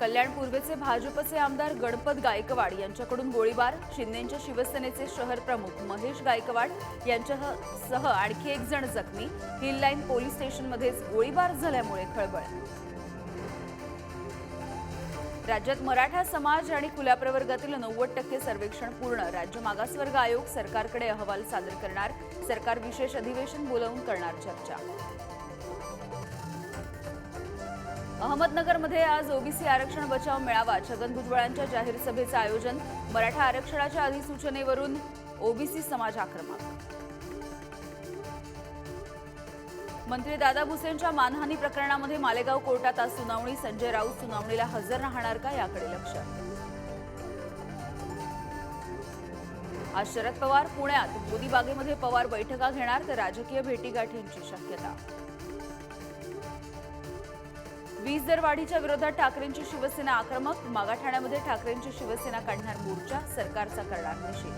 कल्याण पूर्वेचे भाजपचे आमदार गणपत गायकवाड यांच्याकडून गोळीबार शिंदेच्या शिवसेनेचे शहर प्रमुख महेश गायकवाड यांच्यासह आणखी एक जण जखमी. हिल लाईन पोलीस स्टेशनमध्येच गोळीबार झाल्यामुळे खळबळ. राज्यात मराठा समाज आणि खुल्या प्रवर्गातील नव्वद टक्के सर्वेक्षण पूर्ण. राज्य मागासवर्ग आयोग सरकारकडे अहवाल सादर करणार. सरकार विशेष अधिवेशन बोलावून करणार चर्चा. अहमदनगरमध्ये आज ओबीसी आरक्षण बचाव मेळावा छगन भुजबळांच्या जाहीर सभेचं आयोजन. मराठा आरक्षणाच्या अधिसूचनेवरून ओबीसी समाज आक्रमक. मंत्री दादा भुसेंच्या मानहानी प्रकरणामध्ये मालेगाव कोर्टात आज सुनावणी. संजय राऊत सुनावणीला हजर राहणार का याकडे लक्ष? आज शरद पवार पुण्यात मोदीबागेमध्ये पवार बैठका घेणार तर राजकीय भेटीगाठींची शक्यता. वीज दरवाढीच्या विरोधात ठाकरेंची शिवसेना आक्रमक मागाठाण्यामध्ये ठाकरेंची शिवसेना काढणार मोर्चा सरकारचा करणार निषेध.